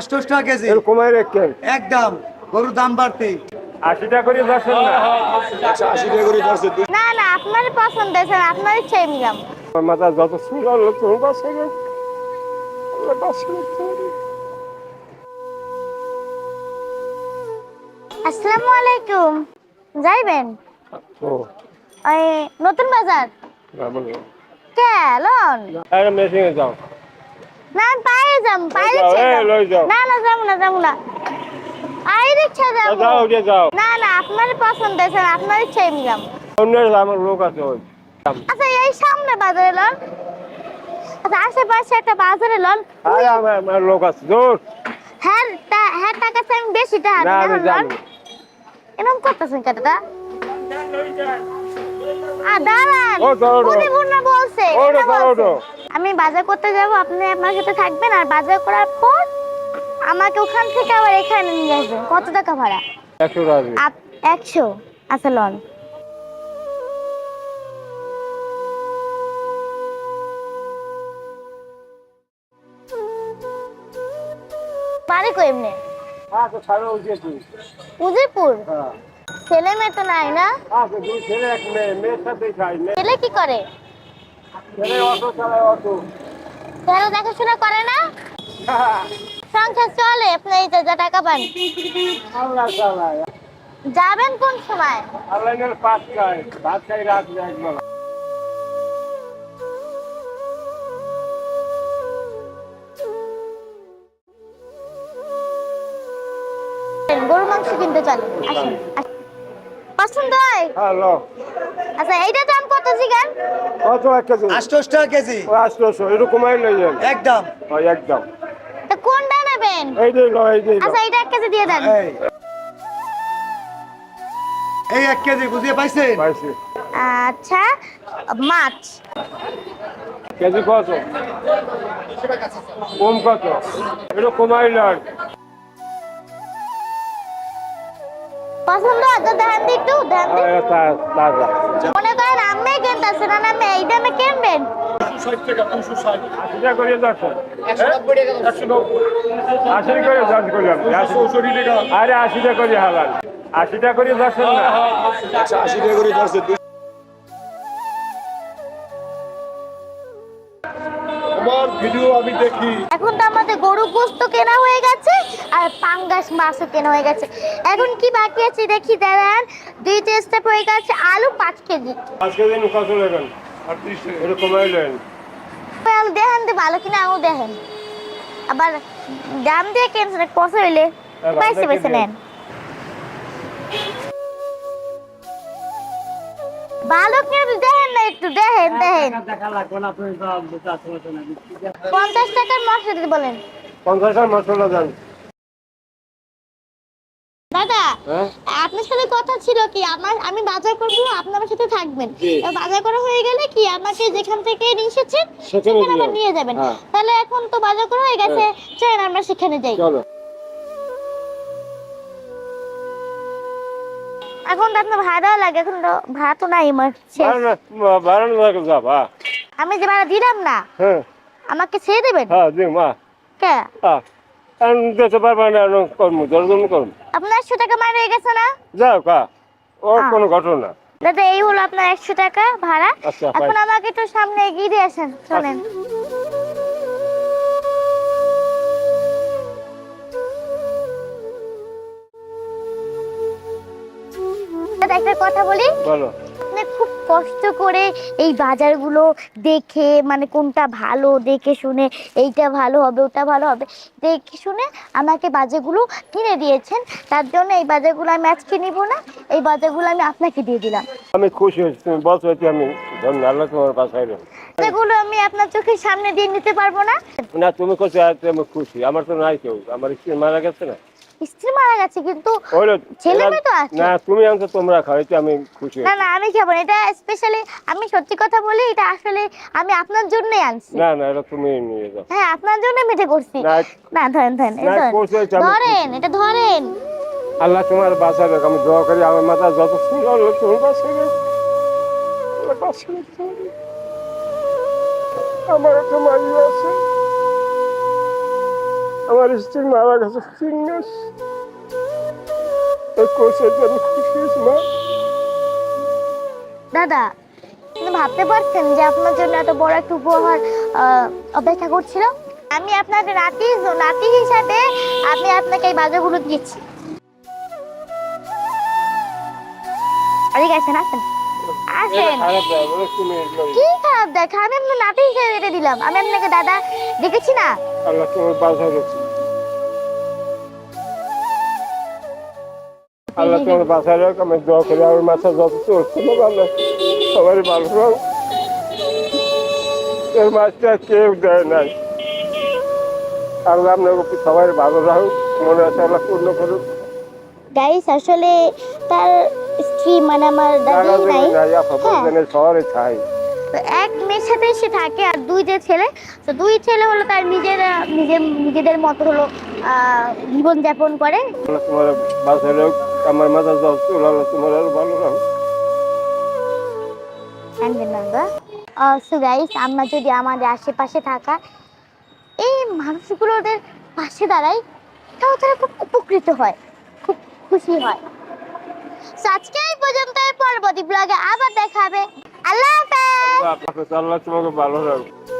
আটশো টাকা কেজি। এর রাখেন একদম গরুর দাম বাড়তি। আশি টাকা করে দর্শন না? আশি টাকা করে দশ না না আপনার পছন্দ হয়েছে আপনার ইচ্ছাই নিলাম আমার মাথা যত সুন্দর লোক তোমার পাশে গেছে। আমার পাশে গেছে। আসসালামু আলাইকুম। যাইবেন? ও। ওই নতুন বাজার? কে লন? মেশিনে যাও। না পায়ে যাম পায়ে রিক্সা। না না যাব না যাব না। পায়ে রিক্সা যাব যাও উঠে যাও না না আপনার পছন্দ হয়েছে আপনার ইচ্ছাই নিলাম অন্যের আমার লোক আছে ওই। আচ্ছা এই সামনে বাজারে লন। আচ্ছা আশেপাশে একটা বাজারে লন। আরে আমার লোক আছে দূর হ্যাঁ তা- হ্যাঁ টাকা চাই আমি বেশি টাকা না আমি। জানি এরকম করতেছেন কেটে আ দাঁড়ান। ও, ভুনা বলছে? ওটো, এটা দাঁড়াও। আমি বাজার করতে যাব আপনি আপনার সাথে থাকবেন আর বাজার করার পর আমাকে ওখান থেকে আবার এখানে নিয়ে আসবেন কত টাকা ভাড়া? একশো টাকা একশো? আচ্ছা লন। বাড়ি এমনি? উঠেছি উদয়পুর। হ্যাঁ। ছেলে মেয়ে তো নাই না? মেয়ে ছেলে কি করে? ছেলে দেখাশোনা করে না? সংসার চলে আপনি এই যা টাকা পান। যাবেন কোন সময়? আল্লাহ পাঁচ খায় ভাত খাই রাত একবেলা গরু মাংস কিনতে আসুন আসুন। পছন্দ হয়? হ্যালো। আচ্ছা এইটা দাম কত জিগান কত এক কেজি। আটশো টাকা কেজি। ও আটশোশো এরকমই লই একদম। ওই একদম। তা কোনটা নেবেন? এই যে এই যে আচ্ছা কেজি দিয়ে দেন। এই। এই এক কেজি বুঝিয়ে পাইছেন? পাইছি। আচ্ছা মাছ। কেজি কত? কম কত? এটা কমাই লয় পছন্দ আছে দেখান দি একটু দেখান দি। তাজা মনে করেন আমি কিনতেছে না আমি এই দামে কিনবেন। আশি টাকা করে যাচ্ছে। আশি করে যাচ করলাম আরে আশি টাকা। করে হালাল। আশি টাকা করে দশ না। আশি টাকা করে দশ ভিডিও আমি দেখি। এখন তো আমাদের গরু গোস্ত কেনা হয়ে গেছে আর পাঙ্গাস মাছও কেনা হয়ে গেছে। এখন কি বাকি আছে দেখি দাঁড়ান দুই টেস্টে হয়ে গেছে আলু পাঁচ কেজি। আজকে দিন কত নেবেন আলু দেখেন তো ভালো কিনা আলু দেখেন। আবার দাম দিয়ে কেনছেন? কত হইলে? হ্যাঁ, পাইছে পাইছে নেন। ভালো দেখেন না একটু দেখেন দেখেন। পঞ্চাশ টাকার মশলা বলেন। পঞ্চাশ মশলা দেন দাদা হ্যাঁ? আপনার সাথে কথা ছিল কি? আমার আমি বাজার করব আপনি আমার সাথে থাকবেন। বাজার করা হয়ে গেলে কি আমাকে যেখান থেকে নিয়ে এসেছেন সেখানে আবার নিয়ে যাবেন। হ্যাঁ। তাহলে এখন তো বাজার করা হয়ে গেছে চলেন আমরা সেখানে যাই। চলো। এখন তো আপনার ভাড়া লাগে এখন তো ভাড়া তো নাই আমার শেষ। লাগে আমি যে ভাড়া দিলাম না হ্যাঁ। আমাকে ছেড়ে দেবেন? হ্যাঁ দিম মা। কে? হ্যাঁ আমি দিতে পারব না আমি করব দরদম করব। আপনার একশো টাকা মার হয়ে গেছে না? যাও কা ওর। কোনো ঘটনা দাদা এই হলো আপনার একশো টাকা ভাড়া। আচ্ছা, এখন পাই। আমাকে একটু সামনে এগিয়ে দিয়ে আসেন চলেন। দাদা একটা কথা বলি? বলো। আপনি খুব কষ্ট করে এই বাজারগুলো দেখে মানে কোনটা ভালো দেখে শুনে এইটা ভালো হবে ওটা ভালো হবে দেখে শুনে আমাকে বাজারগুলো কিনে দিয়েছেন। তার জন্য এই বাজারগুলো আমি আজকে নিব না এই বাজারগুলো আমি আপনাকে দিয়ে দিলাম। আমি খুশি হয়েছি তুমি বলছো এতে আমি ধন্য আল্লাহ তোমার বাসায় রইল। বাজারগুলো আমি আপনার চোখের সামনে দিয়ে নিতে পারব না। না তুমি আজকে আমি খুশি। আমার তো নাই কেউ আমার স্ত্রী মারা গেছে না। স্ত্রী মারা গেছে কিন্তু ছেলে মেয়ে তো আছে। না তুমি আনছো তোমরা খাও এতে আমি খুশি না না আমি খাব এটা স্পেশালি আমি সত্যি কথা বলি এটা আসলে আমি আপনার জন্যই আনছি। না না এটা তুমি নিয়ে যাও। হ্যাঁ আপনার জন্য মেটে করছি। না ধরেন ধরেন এটা ধরেন। এটা ধরেন। আল্লাহ তোমার বাসা দেখ আমি দোয়া করি আমার মাথা যত সুন্দর লোক তোমার বাসা আমার একটা মাই আছে। আমার স্ত্রী মারা গেছে চিংড়াস এই কোর্সের জন্য খুশি হয়েছি মা। দাদা আপনি ভাবতে পারছেন যে আপনার জন্য এত বড় একটা উপহার অপেক্ষা করছিল? আমি আপনার নাতি নাতি হিসাবে আমি আপনাকে এই বাজারগুলো দিয়েছি। আসেন। আসেন। এগুলো কি খারাপ? দেখা আমি আপনার নাতি হিসেবে এটা দিলাম। আমি আপনাকে দাদা দেখেছি না? আল্লাহ তোমার বাসায় রাখছে আল্লাহ তোমার বাসায় রাখ আমি দোয়া করি আমার মাথা যত চলছিল ভালো। সবাই ভালো রাখ এর মাছটা কেউ দেয় নাই। আল্লাহ আপনার সবাই ভালো রাখুক মনে আছে আল্লাহ পূর্ণ করুক। গাইস আসলে তার স্ত্রী মানে আমার দাদি নাই। হ্যাঁ। শহরে চাই তো এক মেয়ের সাথে সে থাকে আর দুই যে ছেলে তো দুই ছেলে হলো তার নিজের নিজের নিজেদের মতো হলো জীবন যাপন করে। আল্লাহ তোমার বাসায় রাখ আমার মাথা যত চল আল্লাহ তোমার আরও ভালো রাখুক সো গাইস আমরা যদি আমাদের আশেপাশে থাকা এই মানুষগুলোদের পাশে দাঁড়াই তাও তারা খুব উপকৃত হয় খুব খুশি হয়। আজকে এই পর্যন্ত পরবর্তী ব্লগে আবার দেখা হবে। আল্লাহ হাফেজ আল্লাহ তোমাকে ভালো রাখুক।